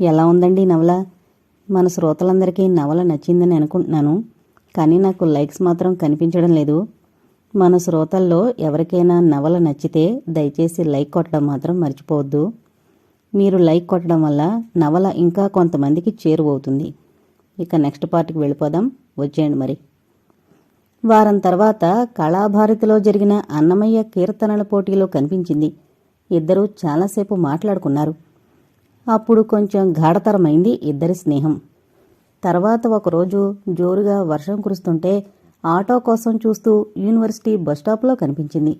ఎలా ఉందండి నవల? మన శ్రోతలందరికీ నవల నచ్చిందని అనుకుంటున్నాను. కానీ నాకు లైక్స్ మాత్రం కనిపించడం లేదు. మన శ్రోతల్లో ఎవరికైనా నవల నచ్చితే దయచేసి లైక్ కొట్టడం మాత్రం మర్చిపోవద్దు. మీరు లైక్ కొట్టడం వల్ల నవల ఇంకా కొంతమందికి చేరువవుతుంది. ఇక నెక్స్ట్ పార్ట్కి వెళ్ళిపోదాం. వచ్చేయండి మరి. వారం తర్వాత కళాభారతిలో జరిగిన అన్నమయ్య కీర్తనల పోటీలో కనిపించింది. ఇద్దరూ చాలాసేపు మాట్లాడుకున్నారు. అప్పుడు కొంచెం గాఢతరమైంది ఇద్దరి స్నేహం. తర్వాత ఒకరోజు జోరుగా వర్షం కురుస్తుంటే ఆటో కోసం చూస్తూ యూనివర్సిటీ బస్టాప్లో కనిపించింది.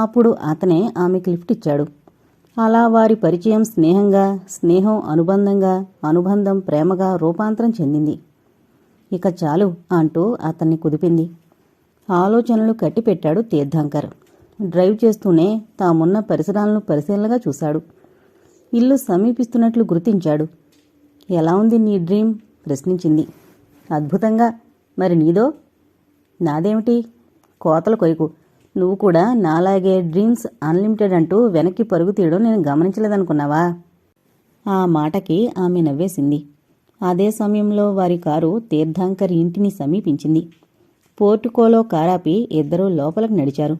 అప్పుడు అతనే ఆమెకి లిఫ్ట్ ఇచ్చాడు. అలా వారి పరిచయం స్నేహంగా స్నేహం అనుబంధంగా అనుబంధం ప్రేమగా రూపాంతరం చెందింది. ఇక చాలు అంటూ అతన్ని కుదిపింది. ఆలోచనలు కట్టిపెట్టాడు తీర్థంకర్. డ్రైవ్ చేస్తూనే తామున్న పరిసరాలను పరిశీలనగా చూశాడు. ఇల్లు సమీపిస్తున్నట్లు గుర్తించాడు. ఎలా ఉంది నీ డ్రీమ్? ప్రశ్నించింది. అద్భుతంగా. మరి నీదో? నాదేమిటి? కోతల కొయ్యకు. నువ్వు కూడా నాలాగే డ్రీమ్స్ అన్లిమిటెడ్ అంటూ వెనక్కి పరుగు తీయడం నేను గమనించలేదనుకున్నావా? ఆ మాటకి ఆమె నవ్వేసింది. అదే సమయంలో వారి కారు తీర్థాంకర్ ఇంటిని సమీపించింది. పోర్టుకోలో కారాపి ఇద్దరూ లోపలికి నడిచారు.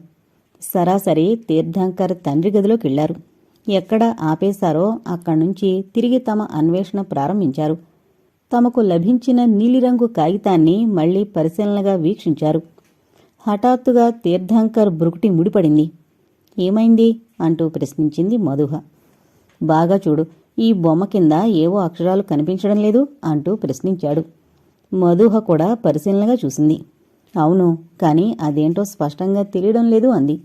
సరాసరి తీర్థాంకర్ తండ్రి గదిలోకి వెళ్ళారు ఎక్కడ ఆపేశారో అక్కడి నుంచి తిరిగి తమ అన్వేషణ ప్రారంభించారు. తమకు లభించిన నీలిరంగు కాగితాన్ని మళ్ళీ పరిశీలనగా వీక్షించారు. హఠాత్తుగా తీర్థంకర్ బ్రుకుటి ముడిపడింది. ఏమైంది? అంటూ ప్రశ్నించింది మధుహ. బాగా చూడు ఈ బొమ్మ కింద ఏవో అక్షరాలు కనిపించడం లేదు అంటూ ప్రశ్నించాడు. మధుహ కూడా పరిశీలనగా చూసింది. అవును కానీ అదేంటో స్పష్టంగా తెలియడం లేదు అంది.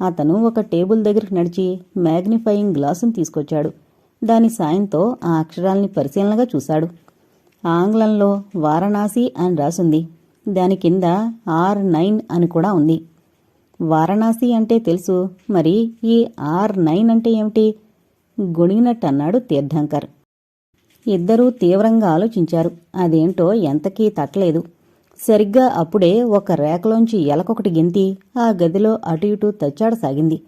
అతను ఒక టేబుల్ దగ్గరికి నడిచి మ్యాగ్నిఫైయింగ్ గ్లాసును తీసుకొచ్చాడు. దాని సాయంతో ఆ అక్షరాల్ని పరిశీలనగా చూశాడు. ఆంగ్లంలో వారణాసి అని రాసుంది. దాని కింద ఆర్ నైన్ అని కూడా ఉంది. వారణాసి అంటే తెలుసు. మరి ఈ ఆర్ నైన్ అంటే ఏమిటి? గొణిగినట్టన్నాడు తీర్థంకర్. ఇద్దరూ తీవ్రంగా ఆలోచించారు. అదేంటో ఎంతకీ తట్టలేదు. సరిగ్గా అప్పుడే ఒక రేఖలోంచి ఎలకొకటి గెంతి ఆ గదిలో అటు ఇటు తచ్చాడసాగింది.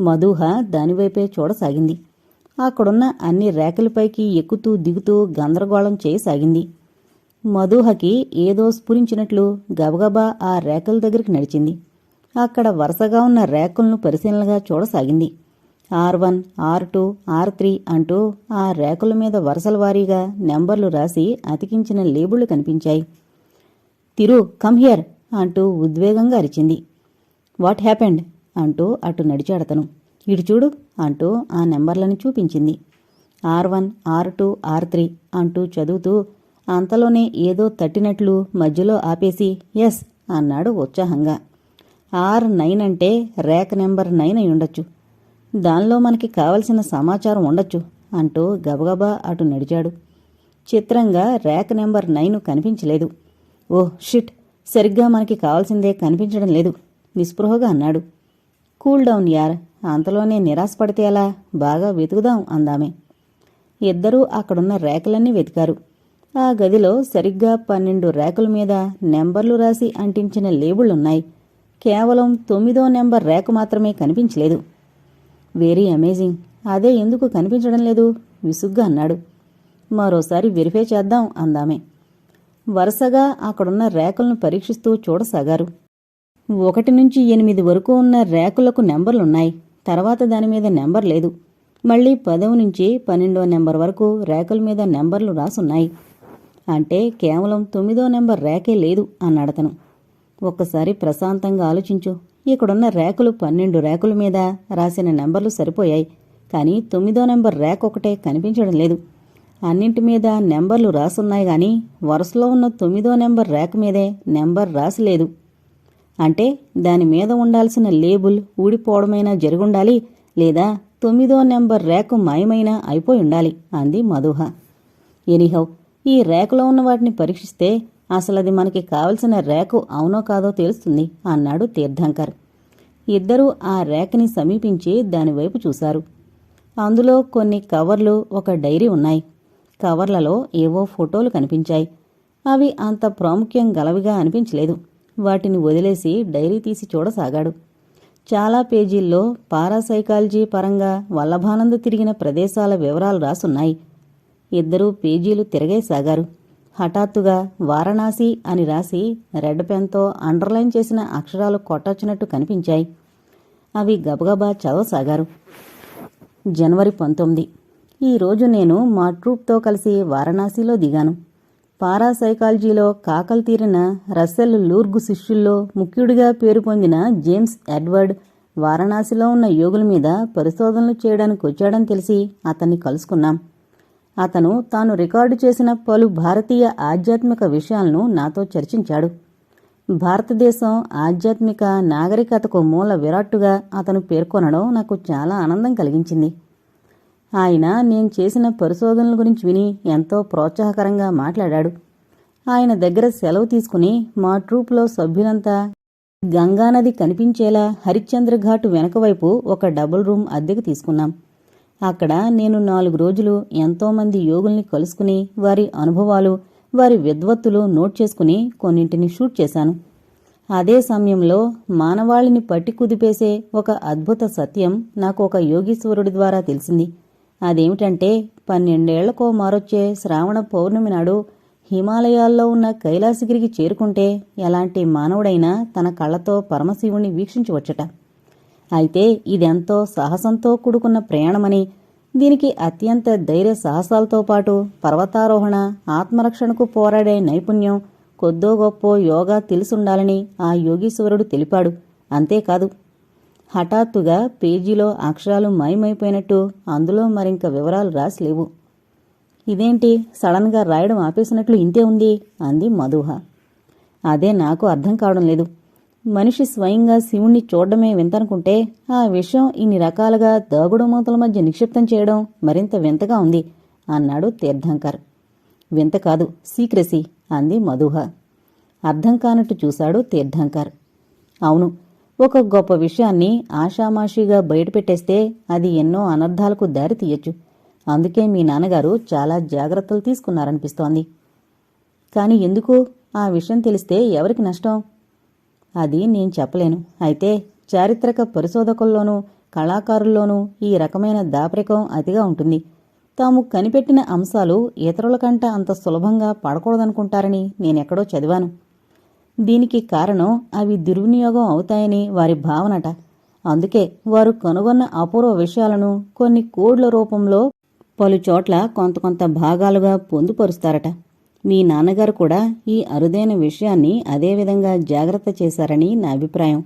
మధుహ దానివైపే చూడసాగింది. అక్కడున్న అన్ని రేఖలపైకి ఎక్కుతూ దిగుతూ గందరగోళం చేయసాగింది. మధుహకి ఏదో స్ఫురించినట్లు గబగబా ఆ రేఖల దగ్గరికి నడిచింది. అక్కడ వరుసగా ఉన్న రేకులను పరిశీలనగా చూడసాగింది. R one R two R three అంటూ ఆ రేకుల మీద వరుసల వారీగా నెంబర్లు రాసి అతికించిన లేబుళ్ళు కనిపించాయి. తిరు కమ్ హియర్ అంటూ ఉద్వేగంగా అరిచింది. వాట్ హ్యాపెండ్ అంటూ అటు నడిచాడతను. ఇటు చూడు అంటూ ఆ నెంబర్లను చూపించింది. R one R two R three అంటూ చదువుతూ అంతలోనే ఏదో తట్టినట్లు మధ్యలో ఆపేసి ఎస్ అన్నాడు ఉత్సాహంగా. ఆర్ నైన్ అంటే ర్యాక్ నెంబర్ నైన్ అయి ఉండొచ్చు. దానిలో మనకి కావలసిన సమాచారం ఉండొచ్చు అంటూ గబగబా అటు నడిచాడు. చిత్రంగా ర్యాక్ నెంబర్ నైన్ కనిపించలేదు. Oh shit. సరిగ్గా మనకి కావాల్సిందే కనిపించడం లేదు. నిస్పృహగా అన్నాడు. కూల్ డౌన్ యార్. అంతలోనే నిరాశపడితే ఎలా? బాగా వెతుకుదాం అందామే. ఇద్దరూ అక్కడున్న రేఖలన్నీ వెతికారు. ఆ గదిలో సరిగ్గా పన్నెండు రేకుల మీద నెంబర్లు రాసి అంటించిన లేబుళ్ళున్నాయి కేవలం తొమ్మిదో నెంబర్ రేఖ మాత్రమే కనిపించలేదు. Very amazing. అదే ఎందుకు కనిపించడం లేదు? విసుగ్గా అన్నాడు. మరోసారి వెరిఫై చేద్దాం అందామే. వరుసగా అక్కడున్న రేకులను పరీక్షిస్తూ చూడసాగారు. ఒకటి నుంచి ఎనిమిది వరకు ఉన్న రేకులకు నెంబర్లున్నాయి. తర్వాత దాని మీద నెంబర్ లేదు. మళ్ళీ పదవ నుంచి పన్నెండో నెంబర్ వరకు రేకుల మీద నెంబర్లు రాసున్నాయి. అంటే కేవలం తొమ్మిదో నెంబర్ రేకే లేదు అన్నాడతను. ఒక్కసారి ప్రశాంతంగా ఆలోచించు. ఇక్కడున్న రేకులు పన్నెండు రేకుల మీద రాసిన నెంబర్లు సరిపోయాయి. కానీ తొమ్మిదో నెంబర్ రేక్ ఒకటే కనిపించడం లేదు. అన్నింటి మీద నెంబర్లు రాసున్నాయి గాని వరుసలో ఉన్న తొమ్మిదో నెంబర్ ర్యాక్ మీదే నెంబర్ రాసిలేదు. అంటే దాని మీద ఉండాల్సిన లేబుల్ ఊడిపోవడమైనా జరుగుండాలి లేదా తొమ్మిదో నెంబర్ ర్యాకు మాయమైనా అయిపోయి ఉండాలి అంది మధుహ. ఎనీహౌ ఈ ర్యాకులో ఉన్న వాటిని పరీక్షిస్తే అసలు అది మనకి కావలసిన ర్యాకు అవునో కాదో తెలుస్తుంది అన్నాడు తీర్థంకర్. ఇద్దరూ ఆ రేకని సమీపించి దానివైపు చూశారు. అందులో కొన్ని కవర్లు ఒక డైరీ ఉన్నాయి. కవర్లలో ఏవో ఫోటోలు కనిపించాయి. అవి అంత ప్రాముఖ్యం గలవిగా అనిపించలేదు. వాటిని వదిలేసి డైరీ తీసి చూడసాగాడు. చాలా పేజీల్లో పారాసైకాలజీ పరంగా వల్లభానంద తిరిగిన ప్రదేశాల వివరాలు రాసున్నాయి. ఇద్దరూ పేజీలు తిరగేసాగారు. హఠాత్తుగా వారణాసి అని రాసి రెడ్ పెన్తో అండర్లైన్ చేసిన అక్షరాలు కొట్టొచ్చినట్టు కనిపించాయి. అవి గబగబా చదవసాగారు. జనవరి పంతొమ్మిది. ఈరోజు నేను మా ట్రూప్తో కలిసి వారణాసిలో దిగాను. పారాసైకాలజీలో కాకలు తీరిన రస్సెల్ లూర్గు శిష్యుల్లో ముఖ్యుడిగా పేరు పొందిన జేమ్స్ ఎడ్వర్డ్ వారణాసిలో ఉన్న యోగుల మీద పరిశోధనలు చేయడానికి వచ్చాడని తెలిసి అతన్ని కలుసుకున్నాం. అతను తాను రికార్డు చేసిన పలు భారతీయ ఆధ్యాత్మిక విషయాలను నాతో చర్చించాడు. భారతదేశం ఆధ్యాత్మిక నాగరికతకు మూల విరాట్టుగా అతను పేర్కొనడం నాకు చాలా ఆనందం కలిగించింది. ఆయన నేను చేసిన పరిశోధనల గురించి విని ఎంతో ప్రోత్సాహకరంగా మాట్లాడాడు. ఆయన దగ్గర సెలవు తీసుకుని మా ట్రూప్లో సభ్యులంతా గంగానది కనిపించేలా హరిశ్చంద్ర ఘాటు వెనకవైపు ఒక డబుల్ రూమ్ అద్దెకు తీసుకున్నాం. అక్కడ నేను నాలుగు రోజులు ఎంతోమంది యోగుల్ని కలుసుకుని వారి అనుభవాలు వారి విద్వత్తులు నోట్ చేసుకుని కొన్నింటిని షూట్ చేశాను. అదే సమయంలో మానవాళిని పట్టి కుదిపేసే ఒక అద్భుత సత్యం నాకు ఒక యోగీశ్వరుడి ద్వారా తెలిసింది. అదేమిటంటే పన్నెండేళ్ళకో మారొచ్చే శ్రావణ పౌర్ణమి నాడు హిమాలయాల్లో ఉన్న కైలాసగిరికి చేరుకుంటే ఎలాంటి మానవుడైనా తన కళ్ళతో పరమశివుణ్ణి వీక్షించవచ్చట. అయితే ఇదెంతో సాహసంతో కూడుకున్న ప్రయాణమని దీనికి అత్యంత ధైర్య సాహసాలతో పాటు పర్వతారోహణ ఆత్మరక్షణకు పోరాడే నైపుణ్యం కొద్దో గొప్ప యోగా తెలిసుండాలని ఆ యోగీశ్వరుడు తెలిపాడు. అంతేకాదు హఠాత్తుగా పేజీలో అక్షరాలు మాయమైపోయినట్టు అందులో మరింక వివరాలు రాసి లేవు ఇదేంటి? సడన్గా రాయడం ఆపేసినట్లు ఇంతే ఉంది? అంది మధుహ. అదే నాకు అర్థం కావడం లేదు. మనిషి స్వయంగా శివుణ్ణి చూడడమే వింతనుకుంటే ఆ విషయం ఇన్ని రకాలుగా దాగుడు మూతల మధ్య నిక్షిప్తం చేయడం మరింత వింతగా ఉంది అన్నాడు తీర్థంకర్. వింత కాదు సీక్రెసీ అంది మధుహ. అర్థం కానట్టు చూశాడు తీర్థంకర్. అవును ఒక గొప్ప విషయాన్ని ఆషామాషీగా బయటపెట్టేస్తే అది ఎన్నో అనర్థాలకు దారి తీయచ్చు. అందుకే మీ నాన్నగారు చాలా జాగ్రత్తలు తీసుకున్నారనిపిస్తోంది. కాని ఎందుకు? ఆ విషయం తెలిస్తే ఎవరికి నష్టం? అది నేను చెప్పలేను. అయితే చారిత్రక పరిశోధకుల్లోనూ కళాకారుల్లోనూ ఈ రకమైన దాపరికం అతిగా ఉంటుంది. తాము కనిపెట్టిన అంశాలు ఇతరుల కంట అంత సులభంగా పడకూడదనుకుంటారని నేనెక్కడో చదివాను. దీనికి కారణం అవి దుర్వినియోగం అవుతాయని వారి భావనట. అందుకే వారు కనుగొన్న అపూర్వ విషయాలను కొన్ని కోడ్ల రూపంలో పలుచోట్ల కొంత కొంత భాగాలుగా పొందుపరుస్తారట. మీ నాన్నగారు కూడా ఈ అరుదైన విషయాన్ని అదేవిధంగా జాగ్రత్త చేశారని నా అభిప్రాయం.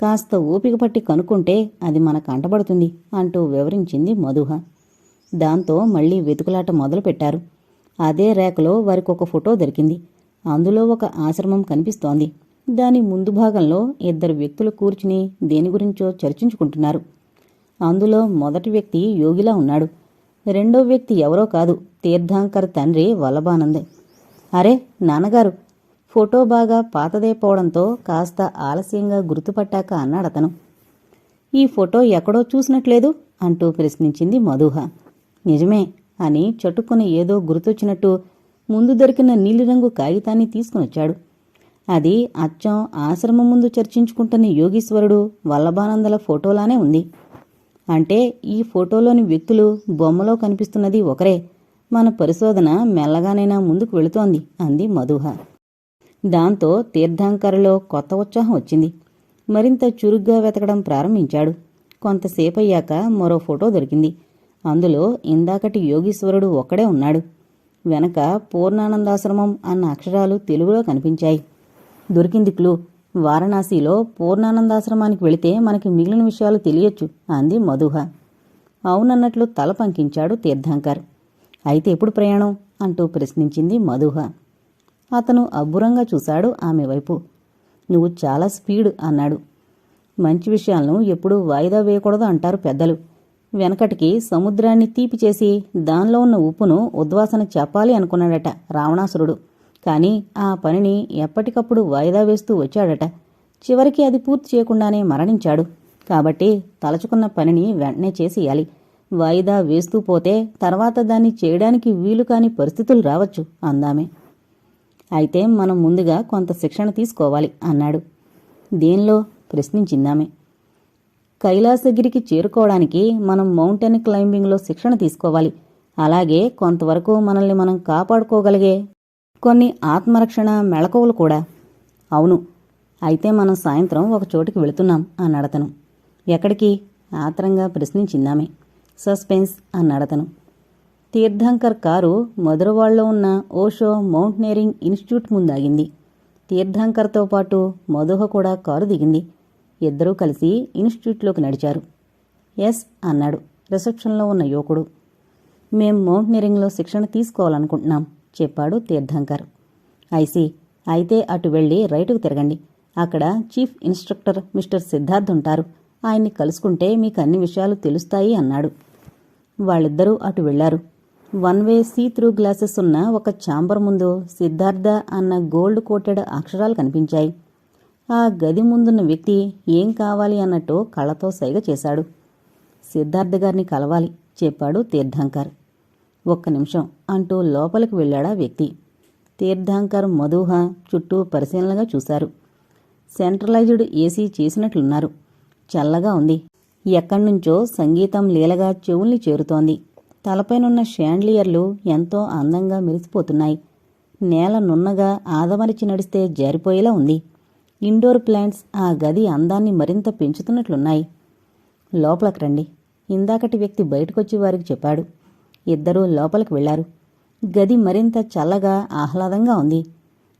కాస్త ఓపిక పట్టి కనుక్కుంటే అది మన కంటబడుతుంది అంటూ వివరించింది మధుహ. దాంతో మళ్ళీ వెతుకులాట మొదలుపెట్టారు. అదే రేఖలో వారికి ఒక ఫోటో దొరికింది. అందులో ఒక ఆశ్రమం కనిపిస్తోంది. దాని ముందు భాగంలో ఇద్దరు వ్యక్తులు కూర్చుని దేని గురించో చర్చించుకుంటున్నారు. అందులో మొదటి వ్యక్తి యోగిలా ఉన్నాడు. రెండో వ్యక్తి ఎవరో కాదు తీర్థాంకర్ తండ్రి వల్లభానంద్. అరే నాన్నగారు ఫోటో బాగా పాతదైపోవడంతో కాస్త ఆలస్యంగా గుర్తుపట్టాక అన్నాడతను ఈ ఫోటో ఎక్కడో చూసినట్లేదు అంటూ ప్రశ్నించింది మధుహ. నిజమే అని చటుక్కున ఏదో గుర్తొచ్చినట్టు ముందు దొరికిన నీలిరంగు కాగితాన్ని తీసుకునొచ్చాడు. అది అచ్చం ఆశ్రమం ముందు చర్చించుకుంటున్న యోగీశ్వరుడు వల్లభానందల ఫోటోలానే ఉంది. అంటే ఈ ఫోటోలోని వ్యక్తులు బొమ్మలో కనిపిస్తున్నది ఒకరే. మన పరిశోధన మెల్లగానైనా ముందుకు వెళుతోంది అంది మధుహ. దాంతో తీర్థాంకరలో కొత్త ఉత్సాహం వచ్చింది. మరింత చురుగ్గా వెతకడం ప్రారంభించాడు. కొంతసేపయ్యాక మరో ఫోటో దొరికింది. అందులో ఇందాకటి యోగీశ్వరుడు ఒక్కడే ఉన్నాడు. వెనక పూర్ణానందాశ్రమం అన్న అక్షరాలు తెలుగులో కనిపించాయి. దొరికింది క్లూ. వారణాసిలో పూర్ణానందాశ్రమానికి వెళితే మనకి మిగిలిన విషయాలు తెలియచ్చు అంది మధుహ. అవునన్నట్లు తల పంకించాడు తీర్థంకర్. అయితే ఎప్పుడు ప్రయాణం? అంటూ ప్రశ్నించింది మధుహ. అతను అబ్బురంగా చూశాడు ఆమె వైపు. నువ్వు చాలా స్పీడ్ అన్నాడు. మంచి విషయాలను ఎప్పుడూ వాయిదా వేయకూడదు అంటారు పెద్దలు. వెనకటికి సముద్రాన్ని తీపి చేసి దానిలో ఉన్న ఉప్పును ఉద్వాసన చెప్పాలి అనుకున్నాడట రావణాసురుడు. కాని ఆ పనిని ఎప్పటికప్పుడు వాయిదా వేస్తూ వచ్చాడట. చివరికి అది పూర్తి చేయకుండానే మరణించాడు. కాబట్టి తలచుకున్న పనిని వెంటనే చేసేయాలి. వాయిదా వేస్తూ పోతే తర్వాత దాన్ని చేయడానికి వీలు కాని పరిస్థితులు రావచ్చు అందామే. అయితే మనం ముందుగా కొంత శిక్షణ తీసుకోవాలి అన్నాడు. దేనిలో? ప్రశ్నించిందామే. కైలాసగిరికి చేరుకోవడానికి మనం మౌంటైన్ క్లైంబింగ్లో శిక్షణ తీసుకోవాలి. అలాగే కొంతవరకు మనల్ని మనం కాపాడుకోగలిగే కొన్ని ఆత్మరక్షణ మెళకువలు కూడా. అవును అయితే మనం సాయంత్రం ఒక చోటుకి వెళుతున్నాం అన్నాడతను ఎక్కడికి? ఆత్రంగా ప్రశ్నించిందామే. సస్పెన్స్ అన్నాడతను తీర్థంకర్ కారు మధురవాడలో ఉన్న ఓషో మౌంటనేరింగ్ ఇన్స్టిట్యూట్ ముందాగింది. తీర్థంకర్తో పాటు మధుహ కూడా కారు దిగింది. ఇద్దరూ కలిసి ఇన్స్టిట్యూట్లోకి నడిచారు. ఎస్ అన్నాడు రిసెప్షన్లో ఉన్న యువకుడు. మేం మౌంటనీరింగ్లో శిక్షణ తీసుకోవాలనుకుంటున్నాం చెప్పాడు తీర్థంకర్. ఐసి అయితే అటు వెళ్ళి రైటుకు తిరగండి. అక్కడ చీఫ్ ఇన్స్ట్రక్టర్ మిస్టర్ సిద్ధార్థ్ ఉంటారు. ఆయన్ని కలుసుకుంటే మీకు అన్ని విషయాలు తెలుస్తాయి అన్నాడు. వాళ్ళిద్దరూ అటు వెళ్ళారు one way see through glasses ఉన్న ఒక ఛాంబర్ ముందు సిద్ధార్థ అన్న గోల్డ్ కోటెడ్ అక్షరాలు కనిపించాయి. ఆ గది ముందున్న వ్యక్తి ఏం కావాలి అన్నట్టు కళ్ళతో సైగ చేశాడు. సిద్ధార్థ గారిని కలవాలి చెప్పాడు తీర్థంకర్. ఒక్క నిమిషం అంటూ లోపలికి వెళ్ళాడా వ్యక్తి. తీర్థంకర్ మధుహ చుట్టూ పరిశీలనగా చూశారు. సెంట్రలైజ్డ్ ఏసీ చేసినట్లున్నారు. చల్లగా ఉంది. ఎక్కడ్నుంచో సంగీతం లీలగా చెవుల్ని చేరుతోంది. తలపైనున్న షాండ్లియర్లు ఎంతో అందంగా మెరిసిపోతున్నాయి. నేల నున్నగా ఆదమరిచి నడిస్తే జారిపోయేలా ఉంది. ఇండోర్ ప్లాంట్స్ ఆ గది అందాన్ని మరింత పెంచుతున్నట్లున్నాయి. లోపలకు రండి. ఇందాకటి వ్యక్తి బయటకొచ్చి వారికి చెప్పాడు. ఇద్దరూ లోపలికి వెళ్ళారు గది మరింత చల్లగా ఆహ్లాదంగా ఉంది.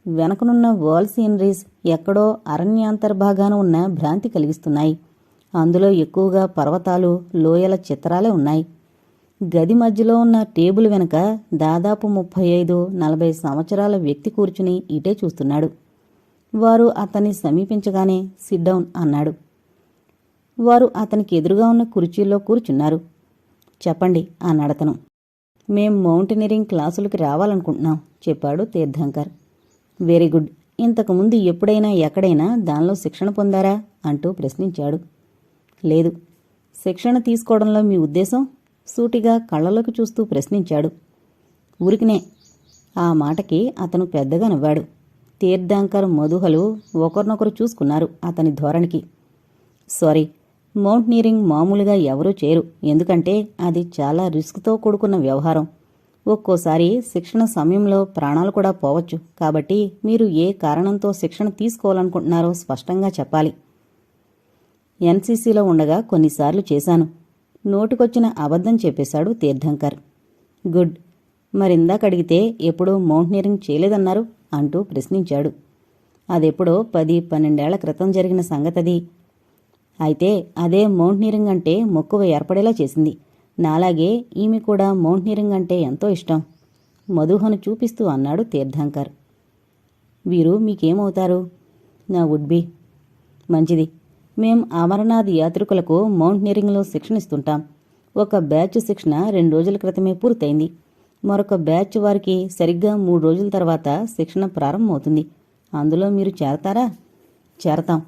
వెనకనున్న వాల్ సీనరీస్ ఎక్కడో అరణ్యాంతర్భాగాన ఉన్న భ్రాంతి కలిగిస్తున్నాయి. అందులో ఎక్కువగా పర్వతాలు లోయల చిత్రాలే ఉన్నాయి. గది మధ్యలో ఉన్న టేబుల్ వెనక దాదాపు ముప్పై ఐదు నలభై సంవత్సరాల వ్యక్తి కూర్చుని ఇటే చూస్తున్నాడు. వారు అతన్ని సమీపించగానే సిట్ డౌన్ అన్నాడు. వారు అతనికి ఎదురుగా ఉన్న కుర్చీలో కూర్చున్నారు. చెప్పండి అన్నాడతను మేం మౌంటైనరింగ్ క్లాసులకి రావాలనుకుంటున్నాం చెప్పాడు తీర్థంకర్. వెరీ గుడ్ ఇంతకుముందు ఎప్పుడైనా ఎక్కడైనా దానిలో శిక్షణ పొందారా? అంటూ ప్రశ్నించాడు. లేదు. శిక్షణ తీసుకోవడంలో మీ ఉద్దేశం? సూటిగా కళ్ళలోకి చూస్తూ ప్రశ్నించాడు. ఊరికినే. ఆ మాటకి అతను పెద్దగా నవ్వాడు. తీర్థంకర్ మధుహలు ఒకరినొకరు చూసుకున్నారు అతని ధోరణికి. సారీ మౌంటనీరింగ్ మామూలుగా ఎవరూ చేయరు ఎందుకంటే అది చాలా రిస్క్తో కూడుకున్న వ్యవహారం. ఒక్కోసారి శిక్షణ సమయంలో ప్రాణాలు కూడా పోవచ్చు కాబట్టి మీరు ఏ కారణంతో శిక్షణ తీసుకోవాలనుకుంటున్నారో స్పష్టంగా చెప్పాలి. ఎన్సీసీలో ఉండగా కొన్నిసార్లు చేశాను. నోటికొచ్చిన అబద్ధం చెప్పేశాడు తీర్థంకర్. గుడ్ మరిందాక అడిగితే ఎప్పుడూ మౌంటనీరింగ్ చేయలేదన్నారు. అంటూ ప్రశ్నించాడు. అదెప్పుడో పది పన్నెండేళ్ళ క్రితం జరిగిన సంగతది. అయితే అదే మౌంటనీరింగ్ అంటే మక్కువ ఏర్పడేలా చేసింది. నాలాగే ఈమె కూడా మౌంటనీరింగ్ అంటే ఎంతో ఇష్టం. మధుహను చూపిస్తూ అన్నాడు తీర్థంకర్. వీరు మీకేమవుతారు? నా వుడ్ బి. మంచిది. మేం అమరనాథ్ యాత్రికులకు మౌంటనీరింగ్లో శిక్షణ ఇస్తుంటాం ఒక బ్యాచ్ శిక్షణ రెండు రోజుల క్రితమే పూర్తయింది. మరొక బ్యాచ్ వారికి సరిగ్గా మూడు రోజుల తర్వాత శిక్షణ ప్రారంభమవుతుంది. అందులో మీరు చేరతారా? చేరతాం.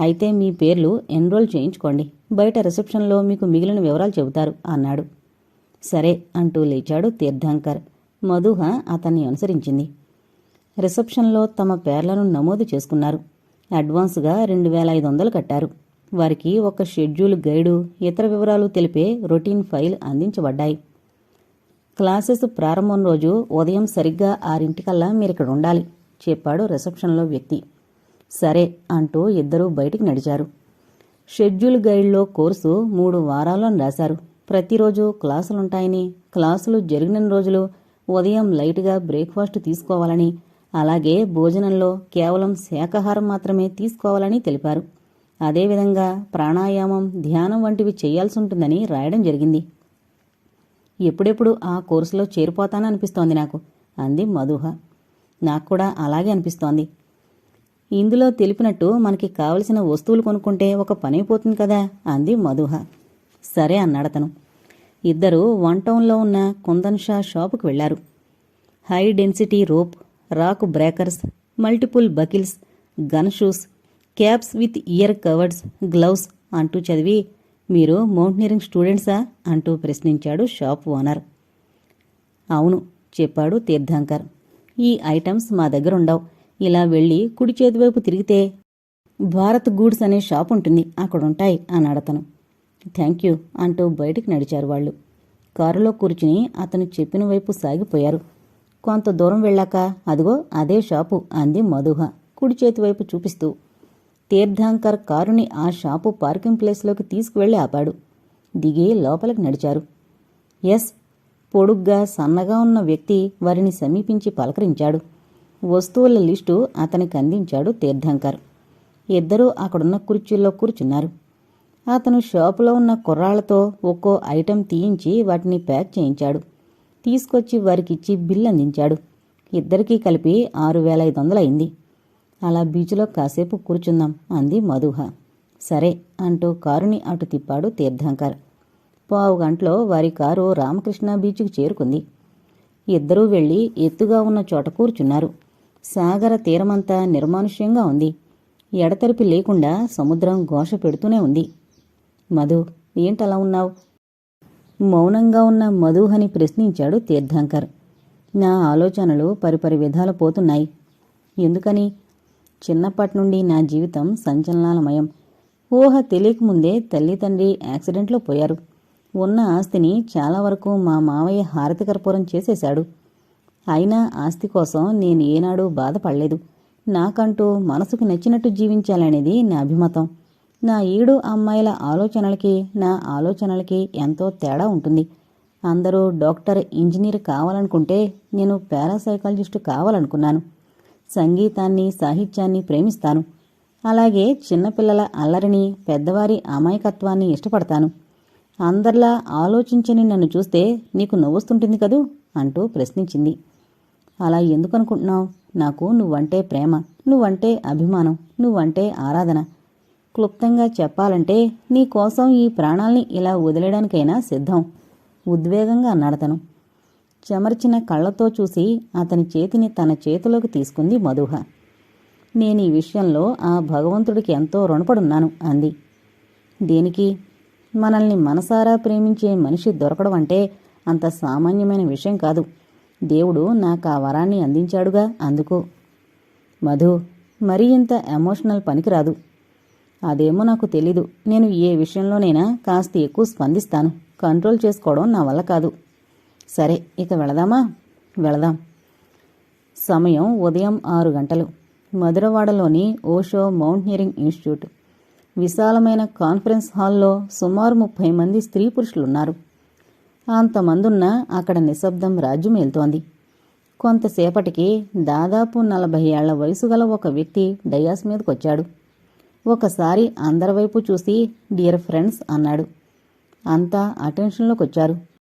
అయితే మీ పేర్లు ఎన్రోల్ చేయించుకోండి. బయట రిసెప్షన్లో మీకు మిగిలిన వివరాలు చెబుతారు అన్నాడు. సరే అంటూ లేచాడు తీర్థంకర్. మధుహ అతన్ని అనుసరించింది. రిసెప్షన్లో తమ పేర్లను నమోదు చేసుకున్నారు. అడ్వాన్స్గా రెండు వేల ఐదు వందలు కట్టారు. వారికి ఒక షెడ్యూల్ గైడు ఇతర వివరాలు తెలిపే రొటీన్ ఫైల్ అందించబడ్డాయి. క్లాసెస్ ప్రారంభం రోజు ఉదయం సరిగ్గా ఆరింటికల్లా మీరిక్కడ ఉండాలి చెప్పాడు రిసెప్షన్లో వ్యక్తి. సరే అంటూ ఇద్దరూ బయటికి నడిచారు. షెడ్యూల్ గైడ్లో కోర్సు మూడు వారాలను రాశారు. ప్రతిరోజు క్లాసులుంటాయని క్లాసులు జరిగిన రోజులు ఉదయం లైట్గా బ్రేక్ఫాస్ట్ తీసుకోవాలని అలాగే భోజనంలో కేవలం శాకాహారం మాత్రమే తీసుకోవాలని తెలిపారు. అదేవిధంగా ప్రాణాయామం ధ్యానం వంటివి చేయాల్సి ఉంటుందని రాయడం జరిగింది. ఎప్పుడెప్పుడు ఆ కోర్సులో చేరిపోతాననిపిస్తోంది నాకు అంది మధుహ. నాకు కూడా అలాగే అనిపిస్తోంది. ఇందులో తెలిపినట్టు మనకి కావలసిన వస్తువులు కొనుక్కుంటే ఒక పని అయిపోతుంది కదా అంది మధుహ. సరే అన్నాడతను ఇద్దరు వన్ టౌన్లో ఉన్న కుందన్ షా షాపుకు వెళ్ళారు high density rope rock breakers multiple buckles gun shoes caps with ear covers gloves అంటూ చదివి మీరు మౌంటనీరింగ్ స్టూడెంట్సా అంటూ ప్రశ్నించాడు షాప్ ఓనర్. అవును చెప్పాడు తీర్థంకర్. ఈ ఐటమ్స్ మా దగ్గర ఉండవు. ఇలా వెళ్ళి కుడి చేతివైపు తిరిగితే భారత్ గూడ్స్ అనే షాప్ ఉంటుంది. అక్కడుంటాయి అన్నాడతను థ్యాంక్ యూ అంటూ బయటికి నడిచారు వాళ్ళు. కారులో కూర్చుని అతను చెప్పిన వైపు సాగిపోయారు. కొంత దూరం వెళ్ళాక అదిగో అదే షాపు అంది మధుహ. కుడి చేతి వైపు చూపిస్తూ తీర్థాంకర్ కారుని ఆ షాపు పార్కింగ్ ప్లేస్లోకి తీసుకువెళ్ళి ఆపాడు. దిగి లోపలికి నడిచారు. ఎస్. పొడుగ్గా సన్నగా ఉన్న వ్యక్తి వారిని సమీపించి పలకరించాడు. వస్తువుల లిస్టు అతనికి అందించాడు తీర్థంకర్. ఇద్దరూ అక్కడున్న కుర్చీల్లో కూర్చున్నారు. అతను షాపులో ఉన్న కుర్రాళ్ళతో ఒక్కో ఐటెం తీయించి వాటిని ప్యాక్ చేయించాడు. తీసుకొచ్చి వారికిచ్చి బిల్ అందించాడు. ఇద్దరికీ కలిపి ఆరు వేల ఐదు వందలయింది అలా బీచ్లో కాసేపు కూర్చుందాం అంది మధుహ. సరే అంటూ కారుని అటు తిప్పాడు తీర్థంకర్. పావు గంటలో వారి కారు రామకృష్ణ బీచ్కి చేరుకుంది. ఇద్దరూ వెళ్ళి ఎత్తుగా ఉన్న చోట కూర్చున్నారు. సాగర తీరమంతా నిర్మానుష్యంగా ఉంది. ఎడతెరిపి లేకుండా సముద్రం ఘోష పెడుతూనే ఉంది. మధు ఏంటలా ఉన్నావు? మౌనంగా ఉన్న మధుహని ప్రశ్నించాడు తీర్థంకర్. నా ఆలోచనలు పరిపరి విధాలు పోతున్నాయి. ఎందుకని? చిన్నప్పటి నుండి నా జీవితం సంచలనాలమయం. ఊహ తెలియకముందే తల్లి తండ్రి యాక్సిడెంట్లో పోయారు. ఉన్న ఆస్తిని చాలా వరకు మా మావయ్య హారతి కర్పూరం చేసేశాడు. అయినా ఆస్తి కోసం నేను ఏనాడూ బాధపడలేదు. నాకంటూ మనసుకు నచ్చినట్టు జీవించాలనేది నా అభిమతం. నా ఈడు అమ్మాయిల ఆలోచనలకి నా ఆలోచనలకి ఎంతో తేడా ఉంటుంది. అందరూ డాక్టర్ ఇంజనీర్ కావాలనుకుంటే నేను పారాసైకాలజిస్టు కావాలనుకున్నాను. సంగీతాన్ని సాహిత్యాన్ని ప్రేమిస్తాను. అలాగే చిన్నపిల్లల అల్లరిని పెద్దవారి అమాయకత్వాన్ని ఇష్టపడతాను. అందరిలా ఆలోచించని నన్ను చూస్తే నీకు నవ్వుస్తుంటుంది కదూ? అంటూ ప్రశ్నించింది. అలా ఎందుకు అనుకుంటున్నావు నాకు నువ్వంటే ప్రేమ నువ్వంటే అభిమానం నువ్వంటే ఆరాధన. క్లుప్తంగా చెప్పాలంటే నీ కోసం ఈ ప్రాణాల్ని ఇలా వదిలేయడానికైనా సిద్ధం. ఉద్వేగంగా అన్నాడతను చెమర్చిన కళ్ళతో చూసి అతని చేతిని తన చేతిలోకి తీసుకుంది మధుహ. నేను ఈ విషయంలో ఆ భగవంతుడికి ఎంతో రుణపడున్నాను అంది. దేనికి? మనల్ని మనసారా ప్రేమించే మనిషి దొరకడం అంటే అంత సామాన్యమైన విషయం కాదు. దేవుడు నాకు ఆ వరాన్ని అందించాడుగా అందుకు. మధు మరీ ఇంత ఎమోషనల్ పనికిరాదు. అదేమో నాకు తెలీదు. నేను ఏ విషయంలోనైనా కాస్త ఎక్కువ స్పందిస్తాను. కంట్రోల్ చేసుకోవడం నా వల్ల కాదు. సరే ఇక వెళదామా? వెళదాం. సమయం ఉదయం ఆరు గంటలు. మధురవాడలోని ఓషో మౌంటనీరింగ్ ఇన్స్టిట్యూట్. విశాలమైన కాన్ఫరెన్స్ హాల్లో సుమారు ముప్పై మంది స్త్రీ పురుషులున్నారు. అంతమందున్న అక్కడ నిశ్శబ్దం రాజ్యమేల్తోంది కొంతసేపటికి దాదాపు నలభై ఏళ్ళ వయసు గల ఒక వ్యక్తి డయాస్ మీదకొచ్చాడు. ఒకసారి అందరి వైపు చూసి డియర్ ఫ్రెండ్స్ అన్నాడు. అంతా అటెన్షన్లోకి వచ్చారు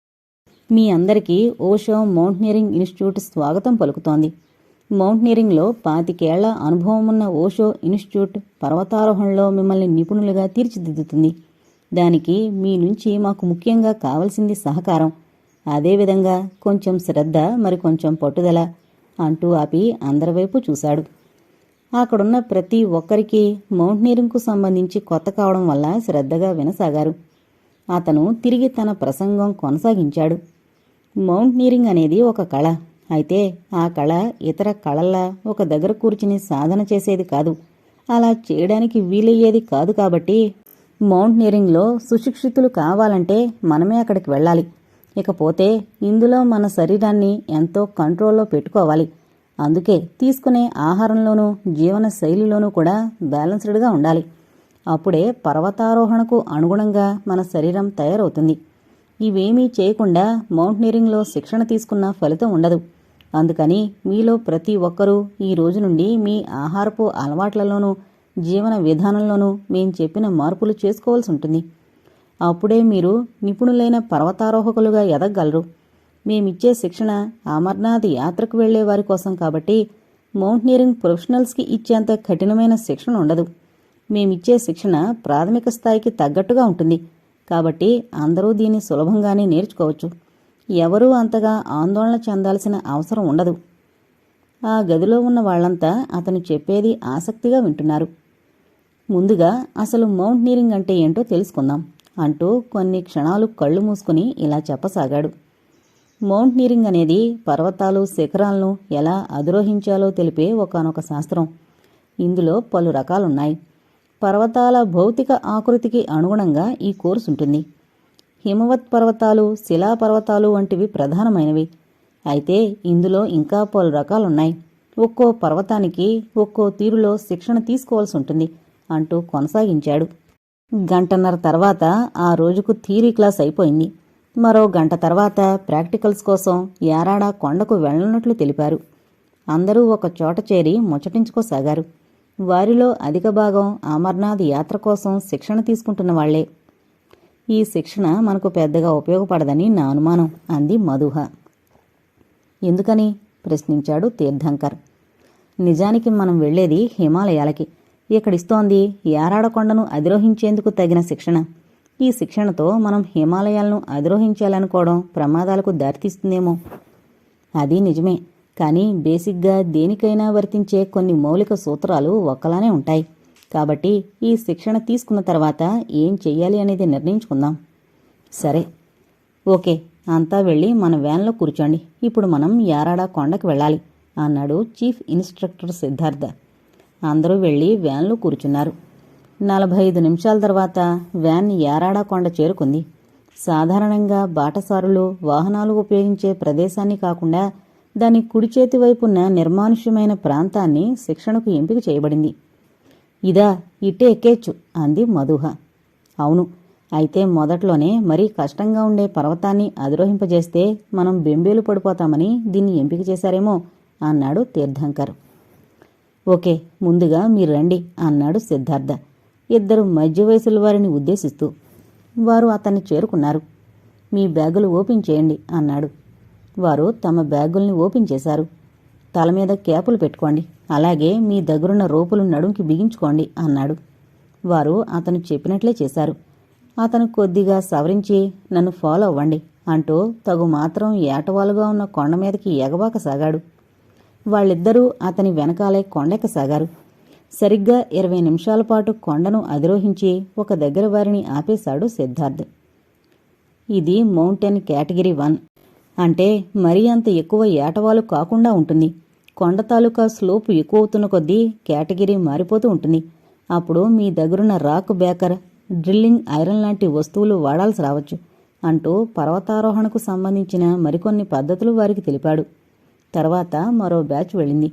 మీ అందరికీ ఓషో మౌంటనీరింగ్ ఇన్స్టిట్యూట్ స్వాగతం పలుకుతోంది. మౌంటనీరింగ్లో పాతికేళ్ళ అనుభవం ఉన్న ఓషో ఇన్స్టిట్యూట్ పర్వతారోహణలో మిమ్మల్ని నిపుణులుగా తీర్చిదిద్దుతుంది. దానికి మీ నుంచి మాకు ముఖ్యంగా కావలసింది సహకారం. అదేవిధంగా కొంచెం శ్రద్ధ మరి కొంచెం పట్టుదల అంటూ ఆపి అందరి వైపు చూశాడు. అక్కడున్న ప్రతి ఒక్కరికి మౌంటనీరింగ్కు సంబంధించి కొత్త కావడం వల్ల శ్రద్ధగా వినసాగారు. అతను తిరిగి తన ప్రసంగం కొనసాగించాడు. మౌంటనీరింగ్ అనేది ఒక కళ. అయితే ఆ కళ ఇతర కళల్లా ఒక దగ్గర కూర్చుని సాధన చేసేది కాదు. అలా చేయడానికి వీలయ్యేది కాదు కాబట్టి మౌంటనీరింగ్లో సుశిక్షితులు కావాలంటే మనమే అక్కడికి వెళ్ళాలి. ఇకపోతే ఇందులో మన శరీరాన్ని ఎంతో కంట్రోల్లో పెట్టుకోవాలి. అందుకే తీసుకునే ఆహారంలోనూ జీవన శైలిలోనూ కూడా బ్యాలెన్స్డ్గా ఉండాలి. అప్పుడే పర్వతారోహణకు అనుగుణంగా మన శరీరం తయారవుతుంది. ఇవేమీ చేయకుండా మౌంటనీరింగ్లో శిక్షణ తీసుకున్న ఫలితం ఉండదు. అందుకని మీలో ప్రతి ఒక్కరూ ఈ రోజు నుండి మీ ఆహారపు అలవాట్లలోనూ జీవన విధానంలోనూ మేం చెప్పిన మార్పులు చేసుకోవాల్సి ఉంటుంది. అప్పుడే మీరు నిపుణులైన పర్వతారోహకులుగా ఎదగలరు మేమిచ్చే శిక్షణ అమర్నాథ్ యాత్రకు వెళ్ళే వారి కోసం కాబట్టి మౌంటనీరింగ్ ప్రొఫెషనల్స్కి ఇచ్చేంత కఠినమైన శిక్షణ ఉండదు. మేమిచ్చే శిక్షణ ప్రాథమిక స్థాయికి తగ్గట్టుగా ఉంటుంది. కాబట్టి అందరూ దీన్ని సులభంగానే నేర్చుకోవచ్చు. ఎవరూ అంతగా ఆందోళన చెందాల్సిన అవసరం ఉండదు. ఆ గదిలో ఉన్న వాళ్ళంతా అతను చెప్పేది ఆసక్తిగా వింటున్నారు. ముందుగా అసలు మౌంటనీరింగ్ అంటే ఏంటో తెలుసుకుందాం అంటూ కొన్ని క్షణాలు కళ్ళు మూసుకుని ఇలా చెప్పసాగాడు. మౌంటనీరింగ్ అనేది పర్వతాలు శిఖరాలను ఎలా అధిరోహించాలో తెలిపే ఒకానొక శాస్త్రం. ఇందులో పలు రకాలున్నాయి. పర్వతాల భౌతిక ఆకృతికి అనుగుణంగా ఈ కోర్సు ఉంటుంది. హిమవత్ పర్వతాలు శిలా పర్వతాలు వంటివి ప్రధానమైనవి. అయితే ఇందులో ఇంకా పలు రకాలున్నాయి. ఒక్కో పర్వతానికి ఒక్కో తీరులో శిక్షణ తీసుకోవాల్సి ఉంటుంది అంటూ కొనసాగించాడు. గంటన్నర తర్వాత ఆ రోజుకు థీరీ క్లాస్ అయిపోయింది. మరో గంట తర్వాత ప్రాక్టికల్స్ కోసం యారాడ కొండకు వెళ్ళనున్నట్లు తెలిపారు. అందరూ ఒక చోట చేరి ముచ్చటించుకోసాగారు. వారిలో అధిక భాగం అమర్నాథ్ యాత్ర కోసం శిక్షణ తీసుకుంటున్న వాళ్ళే. ఈ శిక్షణ మనకు పెద్దగా ఉపయోగపడదని నా అనుమానం అంది మధుహ. ఎందుకని? ప్రశ్నించాడు తీర్థంకర్. నిజానికి మనం వెళ్ళేది హిమాలయాలకి. ఇక్కడిస్తోంది యారాడకొండను అధిరోహించేందుకు తగిన శిక్షణ. ఈ శిక్షణతో మనం హిమాలయాలను అధిరోహించాలనుకోవడం ప్రమాదాలకు దారితీస్తుందేమో. అది నిజమే. కానీ బేసిక్గా దేనికైనా వర్తించే కొన్ని మౌలిక సూత్రాలు ఒక్కలానే ఉంటాయి. కాబట్టి ఈ శిక్షణ తీసుకున్న తర్వాత ఏం చెయ్యాలి అనేది నిర్ణయించుకుందాం. సరే. ఓకే అంతా వెళ్ళి మన వ్యాన్లో కూర్చోండి. ఇప్పుడు మనం యారాడా కొండకు వెళ్ళాలి అన్నాడు చీఫ్ ఇన్స్ట్రక్టర్ సిద్ధార్థ. అందరూ వెళ్ళి వ్యాన్లో కూర్చున్నారు. నలభై ఐదు నిమిషాల తర్వాత వ్యాన్ యారాడా కొండ చేరుకుంది. సాధారణంగా బాటసారులు వాహనాలు ఉపయోగించే ప్రదేశాన్ని కాకుండా దాని కుడి చేతి వైపున్న నిర్మానుష్యమైన ప్రాంతాన్ని శిక్షణకు ఎంపిక చేయబడింది. ఇదా ఇట్టే ఎక్కేచ్చు అంది మధుహ. అవును అయితే మొదట్లోనే మరీ కష్టంగా ఉండే పర్వతాన్ని అధిరోహింపజేస్తే మనం బెంబేలు పడిపోతామని దీన్ని ఎంపిక చేశారేమో అన్నాడు తీర్థంకర్. ఓకే ముందుగా మీరు రండి అన్నాడు సిద్ధార్థ. ఇద్దరు మధ్య వయసుల వారిని ఉద్దేశిస్తూ. వారు అతన్ని చేరుకున్నారు. మీ బ్యాగులు ఓపెన్ చేయండి అన్నాడు. వారు తమ బ్యాగుల్ని ఓపెన్ చేశారు. తల మీద క్యాపులు పెట్టుకోండి. అలాగే మీ దగ్గరున్న రోపులు నడుంకి బిగించుకోండి అన్నాడు. వారు అతను చెప్పినట్లే చేశారు. అతను కొద్దిగా సవరించి నన్ను ఫాలో అవ్వండి అంటూ తగు మాత్రం ఏటవాలుగా ఉన్న కొండ మీదకి ఎగబాకసాగాడు వాళ్ళిద్దరూ అతని వెనకాలే కొండెక్కసాగారు సరిగ్గా ఇరవై నిమిషాల పాటు కొండను అధిరోహించి ఒక దగ్గర వారిని ఆపేశాడు సిద్ధార్థ్. ఇది మౌంటైన్ కేటగిరీ వన్. అంటే మరీ అంత ఎక్కువ ఏటవాలు కాకుండా ఉంటుంది. కొండ తాలూకా స్లోపు ఎక్కువ అవుతున్న కొద్దీ కేటగిరీ మారిపోతూ ఉంటుంది. అప్పుడు మీ దగ్గరున్న రాక్ బేకర్ డ్రిల్లింగ్ ఐరన్ లాంటి వస్తువులు వాడాల్సి రావచ్చు అంటూ పర్వతారోహణకు సంబంధించిన మరికొన్ని పద్ధతులు వారికి తెలిపాడు. తర్వాత మరో బ్యాచ్ వెళ్ళింది.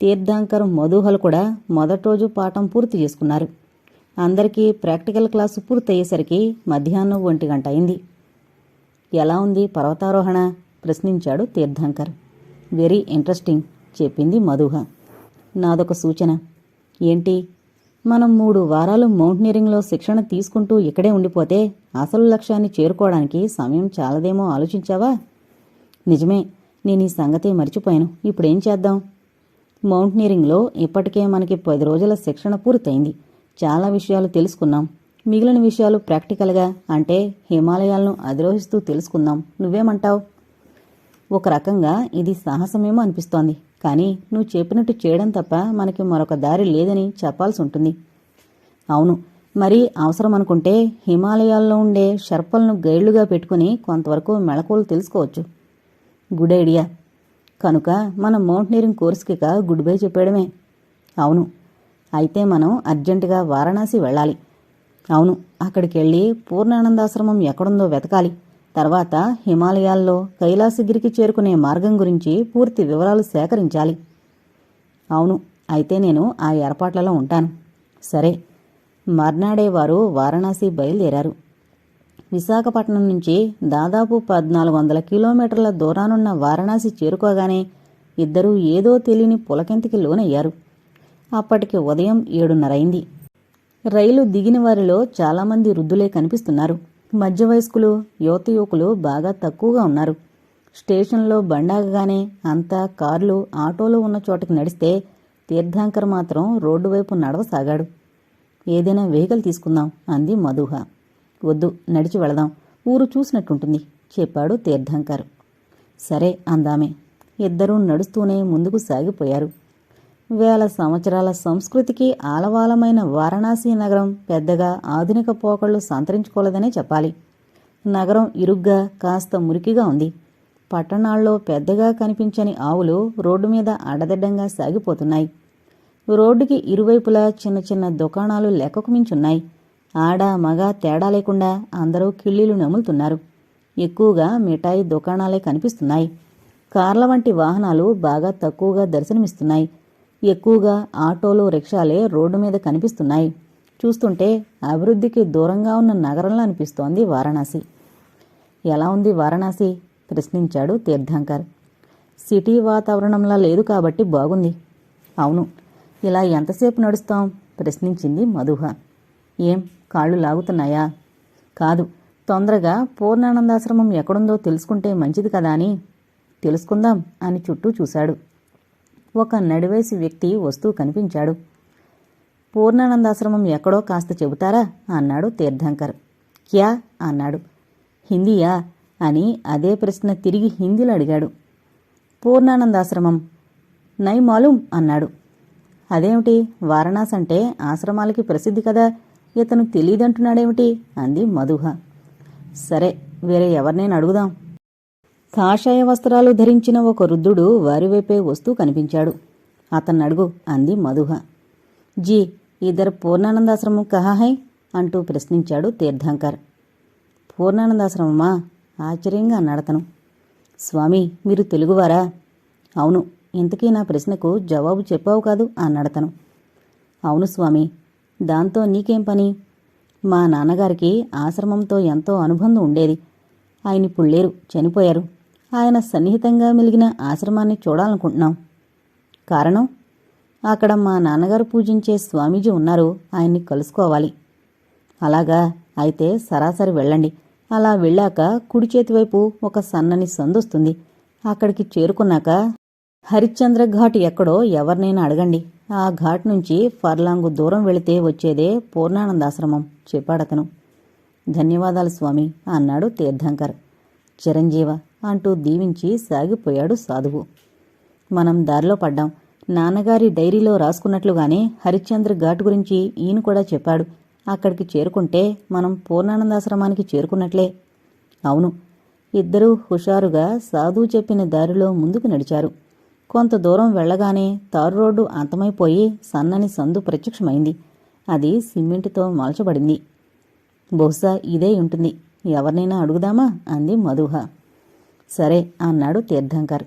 తీర్థాంకర్ మధుహలు కూడా మొదటి రోజు పాఠం పూర్తి చేసుకున్నారు. అందరికీ ప్రాక్టికల్ క్లాసు పూర్తయ్యేసరికి మధ్యాహ్నం ఒంటి గంట అయింది. ఎలా ఉంది పర్వతారోహణ? ప్రశ్నించాడు తీర్థంకర్. వెరీ ఇంట్రెస్టింగ్ చెప్పింది మధుహ. నాదొక సూచన. ఏంటి? మనం మూడు వారాలు మౌంటనీరింగ్లో శిక్షణ తీసుకుంటూ ఇక్కడే ఉండిపోతే అసలు లక్ష్యాన్ని చేరుకోవడానికి సమయం చాలదేమో ఆలోచించావా? నిజమే నేను ఈ సంగతి మర్చిపోయాను. ఇప్పుడేం చేద్దాం? మౌంటనీరింగ్లో ఇప్పటికే మనకి పది రోజుల శిక్షణ పూర్తయింది. చాలా విషయాలు తెలుసుకున్నాం. మిగిలిన విషయాలు ప్రాక్టికల్గా అంటే హిమాలయాలను అధిరోహిస్తూ తెలుసుకుందాం. నువ్వేమంటావు? ఒక రకంగా ఇది సాహసమేమో అనిపిస్తోంది. కానీ నువ్వు చెప్పినట్టు చేయడం తప్ప మనకి మరొక దారి లేదని చెప్పాల్సి ఉంటుంది. అవును. మరి అవసరం అనుకుంటే హిమాలయాల్లో ఉండే షర్పలను గైడ్లుగా పెట్టుకుని కొంతవరకు మెళకువలు తెలుసుకోవచ్చు. Good idea. కనుక మన మౌంటనీరింగ్ కోర్సుకి గుడ్ బై చెప్పేయడమే. అవును. అయితే మనం అర్జెంటుగా వారణాసి వెళ్ళాలి. అవును అక్కడికి వెళ్ళి పూర్ణానందాశ్రమం ఎక్కడుందో వెతకాలి. తర్వాత హిమాలయాల్లో కైలాసగిరికి చేరుకునే మార్గం గురించి పూర్తి వివరాలు సేకరించాలి. అవును అయితే నేను ఆ ఏర్పాట్లలో ఉంటాను. సరే. మర్నాడే వారు వారణాసి బయలుదేరారు. విశాఖపట్నం నుంచి దాదాపు పద్నాలుగు వందల కిలోమీటర్ల దూరానున్న వారణాసి చేరుకోగానే ఇద్దరూ ఏదో తెలియని పులకెంతకి లోనయ్యారు. అప్పటికి ఉదయం ఏడున్నరైంది రైలు దిగిన వారిలో చాలామంది వృద్ధులే కనిపిస్తున్నారు. మధ్య వయస్కులు యువత యువకులు బాగా తక్కువగా ఉన్నారు. స్టేషన్లో బండాగగానే అంతా కార్లు ఆటోలు ఉన్న చోటకి నడిస్తే తీర్థాంకర్ మాత్రం రోడ్డు వైపు నడవసాగాడు. ఏదైనా వెహికల్ తీసుకుందాం అంది మధుహ. వద్దు నడిచి వెళదాం. ఊరు చూసినట్టుంటుంది చెప్పాడు తీర్థాంకర్. సరే అందామే. ఇద్దరూ నడుస్తూనే ముందుకు సాగిపోయారు. వేల సంవత్సరాల సంస్కృతికి ఆలవాలమైన వారణాసి నగరం పెద్దగా ఆధునిక పోకళ్ళు సంతరించుకోలేదనే చెప్పాలి. నగరం ఇరుగ్గా కాస్త మురికిగా ఉంది. పట్టణాల్లో పెద్దగా కనిపించని ఆవులు రోడ్డు మీద అడదడ్డంగా సాగిపోతున్నాయి. రోడ్డుకి ఇరువైపులా చిన్న చిన్న దుకాణాలు లెక్కకు మించున్నాయి. ఆడ మగ తేడా లేకుండా అందరూ కిళ్ళీలు నములుతున్నారు. ఎక్కువగా మిఠాయి దుకాణాలే కనిపిస్తున్నాయి. కార్ల వంటి వాహనాలు బాగా తక్కువగా దర్శనమిస్తున్నాయి. ఎక్కువగా ఆటోలు రిక్షాలే రోడ్డు మీద కనిపిస్తున్నాయి. చూస్తుంటే అభివృద్ధికి దూరంగా ఉన్న నగరంలో అనిపిస్తోంది వారణాసి. ఎలా ఉంది వారణాసి? ప్రశ్నించాడు తీర్థంకర్. సిటీ వాతావరణంలా లేదు కాబట్టి బాగుంది. అవును. ఇలా ఎంతసేపు నడుస్తాం? ప్రశ్నించింది మధుహ. ఏం? కాళ్ళు లాగుతున్నాయా? కాదు. తొందరగా పూర్ణానందాశ్రమం ఎక్కడుందో తెలుసుకుంటే మంచిది కదా అని. తెలుసుకుందాం అని చుట్టూ చూశాడు. ఒక నడివయసు వ్యక్తి వస్తూ కనిపించాడు. పూర్ణానందాశ్రమం ఎక్కడో కాస్త చెబుతారా? అన్నాడు తీర్థంకర్. క్యా? అన్నాడు. హిందీయా? అని అదే ప్రశ్న తిరిగి హిందీలో అడిగాడు. పూర్ణానందాశ్రమం. నై మాలూం అన్నాడు. అదేమిటి? వారణాసి అంటే ఆశ్రమాలకి ప్రసిద్ధి కదా. ఇతను తెలియదంటున్నాడేమిటి? అంది మధుహ. సరే వేరే ఎవరినైనా అడుగుదాం. కాషాయ వస్త్రాలు ధరించిన ఒక వృద్ధుడు వారి వైపే వస్తూ కనిపించాడు. అతన్ని అడుగు అంది మధుహ. జీ ఇద్దరు పూర్ణానందాశ్రమం కహాహై అంటూ ప్రశ్నించాడు తీర్థంకర్. పూర్ణానందాశ్రమమా? ఆశ్చర్యంగా అన్నాడతను స్వామి మీరు తెలుగువారా? అవును ఇంతకీ నా ప్రశ్నకు జవాబు చెప్పావు కాదు అన్నాడతను అవును స్వామి దాంతో నీకేం పని? మా నాన్నగారికి ఆశ్రమంతో ఎంతో అనుబంధం ఉండేది. ఆయన ఇప్పుడు లేరు చనిపోయారు. ఆయన సన్నిహితంగా మెలిగిన ఆశ్రమాన్ని చూడాలనుకుంటున్నాం. కారణం? అక్కడ మా నాన్నగారు పూజించే స్వామీజీ ఉన్నారు. ఆయన్ని కలుసుకోవాలి. అలాగా? అయితే సరాసరి వెళ్ళండి. అలా వెళ్ళాక కుడి చేతి వైపు ఒక సన్నని సందొస్తుంది. అక్కడికి చేరుకున్నాక హరిశ్చంద్ర ఘాట్ ఎక్కడో ఎవరినైనా అడగండి. ఆ ఘాట్ నుంచి ఫర్లాంగు దూరం వెళితే వచ్చేదే పూర్ణానందాశ్రమం చెప్పాడతను. ధన్యవాదాలు స్వామి అన్నాడు తీర్థంకర్. చిరంజీవ అంటూ దీవించి సాగిపోయాడు సాధువు. మనం దారిలో పడ్డాం. నాన్నగారి డైరీలో రాసుకున్నట్లుగానే హరిశ్చంద్ర ఘాట్ గురించి ఈయన కూడా చెప్పాడు. అక్కడికి చేరుకుంటే మనం పూర్ణానందాశ్రమానికి చేరుకున్నట్లే. అవును. ఇద్దరూ హుషారుగా సాధువు చెప్పిన దారిలో ముందుకు నడిచారు. కొంత దూరం వెళ్ళగానే తారు రోడ్డు అంతమైపోయి సన్నని సందు ప్రత్యక్షమైంది. అది సిమెంటుతో మాల్చబడింది. బహుశా ఇదే ఉంటుంది. ఎవరినైనా అడుగుదామా? అంది మధుహ. సరే అన్నాడు తీర్థంకర్.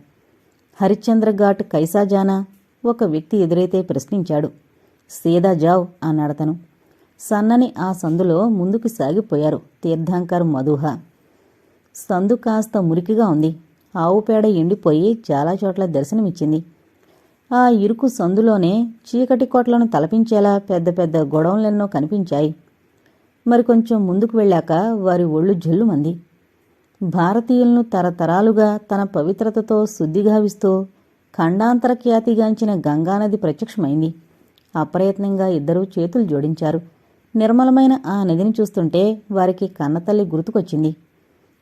హరిశ్చంద్ర ఘాట్ కైసా జానా ఒక వ్యక్తి ఎదురైతే ప్రశ్నించాడు. సీదా జావ్ అన్నాడతను సన్నని ఆ సందులో ముందుకు సాగిపోయారు తీర్థంకర్ మధుహ. సందు కాస్త మురికిగా ఉంది. ఆవు పేడ ఎండిపోయి చాలా చోట్ల దర్శనమిచ్చింది. ఆ ఇరుకు సందులోనే చీకటి కోట్లను తలపించేలా పెద్ద పెద్ద గొడవలెన్నో కనిపించాయి. మరి కొంచెం ముందుకు వెళ్ళాక వారి ఒళ్ళు జల్లుమంది. భారతీయులను తరతరాలుగా తన పవిత్రతతో శుద్ధిగావిస్తూ ఖండాంతర ఖ్యాతిగాంచిన గంగానది ప్రత్యక్షమైంది. అప్రయత్నంగా ఇద్దరూ చేతులు జోడించారు. నిర్మలమైన ఆ నదిని చూస్తుంటే వారికి కన్నతల్లి గుర్తుకొచ్చింది.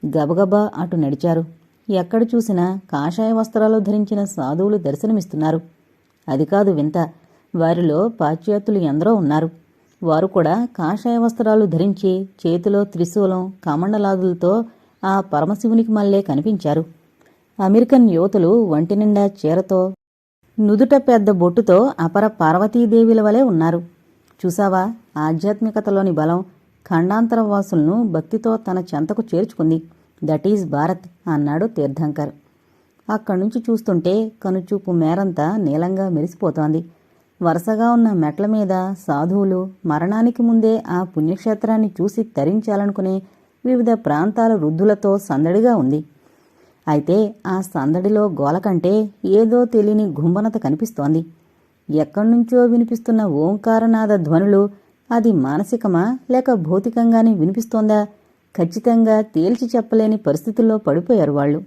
గబగబా అటు నడిచారు. ఎక్కడ చూసినా కాషాయ వస్త్రాలు ధరించిన సాధువులు దర్శనమిస్తున్నారు. అది కాదు వింత వారిలో పాశ్చాత్యులు ఎందరో ఉన్నారు. వారు కూడా కాషాయ వస్త్రాలు ధరించి చేతిలో త్రిశూలం కమండలాదులతో ఆ పరమశివునికి మల్లే కనిపించారు. అమెరికన్ యువతులు ఒంటి నిండా చీరతో నుదుట పెద్ద బొట్టుతో అపర పార్వతీదేవిల వలె ఉన్నారు. చూసావా ఆధ్యాత్మికతలోని బలం ఖండాంతర వాసులను భక్తితో తన చెంతకు చేర్చుకుంది. దట్ ఈజ్ భారత్ అన్నాడు తీర్థంకర్. అక్కడి నుంచి చూస్తుంటే కనుచూపు మేరంతా నీలంగా మెరిసిపోతోంది. వరుసగా ఉన్న మెట్ల మీద సాధువులు మరణానికి ముందే ఆ పుణ్యక్షేత్రాన్ని చూసి తరించాలనుకునే వివిధ ప్రాంతాల వృద్ధులతో సందడిగా ఉంది. అయితే ఆ సందడిలో గోల కంటే ఏదో తెలియని గుంబనత కనిపిస్తోంది. ఎక్కడ్నుంచో వినిపిస్తున్న ఓంకారనాద ధ్వనులు అది మానసికమా లేక భౌతికంగానే వినిపిస్తోందా? ఖచ్చితంగా తేల్చి చెప్పలేని పరిస్థితుల్లో పడిపోయారు వాళ్ళు.